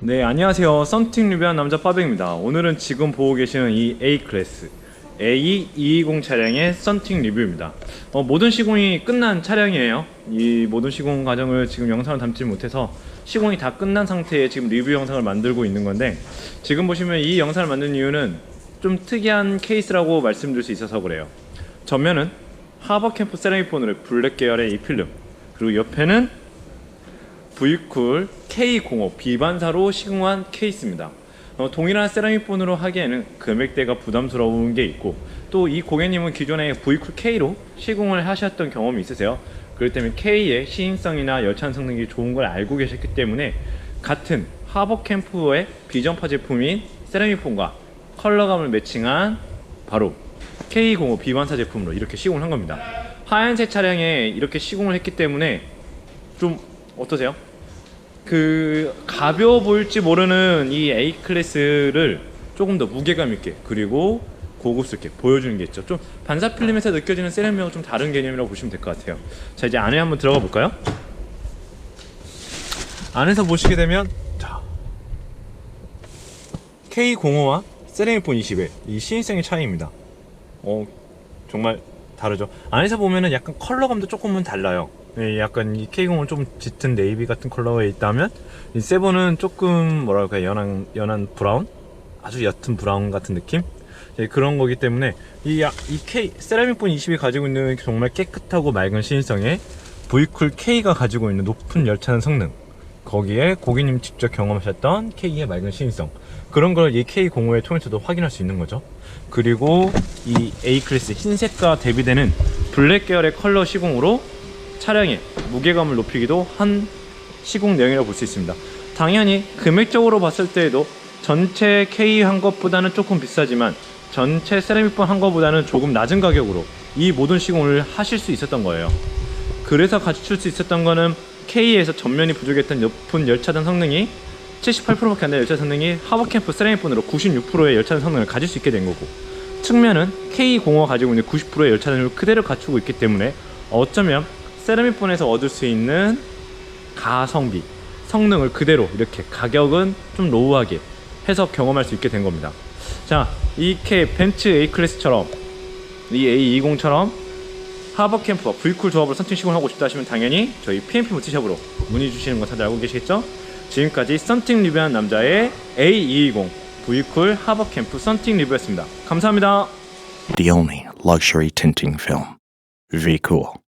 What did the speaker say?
네, 안녕하세요. 썬팅 리뷰한 남자 빠백입니다. 오늘은 지금 보고 계시는 이 A 클래스 A220 차량의 썬팅 리뷰입니다. 어, 모든 시공이 끝난 차량이에요. 이 모든 시공 과정을 지금 영상을 담지 못해서 시공이 다 끝난 상태의 지금 리뷰 영상을 만들고 있는 건데 지금 보시면 이 영상을 만든 이유는 좀 특이한 케이스라고 말씀드릴 수 있어서 그래요. 전면은 하버캠프 세라믹 폰으로 블랙 계열의 이 필름 그리고 옆에는 V쿨 K05 비반사로 시공한 케이스입니다. 어, 동일한 세라믹 본으로 하기에는 금액대가 부담스러운 게 있고 또 이 고객님은 기존에 V쿨 K로 시공을 하셨던 경험이 있으세요. 그렇기 때문에 K의 시인성이나 열찬 성능이 좋은 걸 알고 계셨기 때문에 같은 하버 캠프의 비전파 제품인 세라믹 폰과 컬러감을 매칭한 바로 K05 비반사 제품으로 이렇게 시공을 한 겁니다. 하얀색 차량에 이렇게 시공을 했기 때문에 좀 어떠세요? 그 가벼워 보일지 모르는 이 A 클래스를 조금 더 무게감 있게 그리고 고급스럽게 보여주는 게 있죠. 좀 반사 필름에서 느껴지는 세라믹하고 좀 다른 개념이라고 보시면 될 것 같아요. 자 이제 안에 한번 들어가 볼까요? 안에서 보시게 되면 자 K05와 세라믹폰 20의 이 시인성의 차이입니다. 어 정말 다르죠. 안에서 보면은 약간 컬러감도 조금은 달라요. 네, 약간 이 K0은 좀 짙은 네이비 같은 컬러에 있다면 이 세븐은 조금 뭐랄까 연한 연한 브라운, 아주 옅은 브라운 같은 느낌. 네, 그런 거기 때문에 이, 야- 이 K 세라믹본 20이 가지고 있는 정말 깨끗하고 맑은 시인성에 V쿨 K가 가지고 있는 높은 열차는 성능 거기에 고객님 직접 경험하셨던 K의 맑은 시인성 그런 걸 이 K05의 통해서도 확인할 수 있는 거죠. 그리고 이 A 클래스 흰색과 대비되는 블랙 계열의 컬러 시공으로 차량의 무게감을 높이기도 한 시공 내용이라고 볼 수 있습니다. 당연히 금액적으로 봤을 때에도 전체 K 한 것보다는 조금 비싸지만 전체 세라믹본 한 것보다는 조금 낮은 가격으로 이 모든 시공을 하실 수 있었던 거예요. 그래서 갖출 수 있었던 거는 K에서 전면이 부족했던 높은 열차단 성능이 78%밖에 안 되는 열차 성능이 하버캠프 세라믹폰으로 96%의 열차단 성능을 가질 수 있게 된 거고 측면은 K05가 가지고 있는 90%의 열차단을 그대로 갖추고 있기 때문에 어쩌면 세라믹폰에서 얻을 수 있는 가성비 성능을 그대로 이렇게 가격은 좀 로우하게 해서 경험할 수 있게 된 겁니다. 자, 이 K 벤츠 A 클래스처럼 이 A20처럼 하버 캠프와 V쿨 조합을 선택 시공을 하고 싶다 하시면 당연히 저희 PMP 모티샵으로 문의 주시는 거 다들 알고 계시겠죠? 지금까지 썬팅 리뷰한 남자의 A220 V쿨 하버 캠프 썬팅 리뷰였습니다. 감사합니다. the only luxury tinting film. V Cool.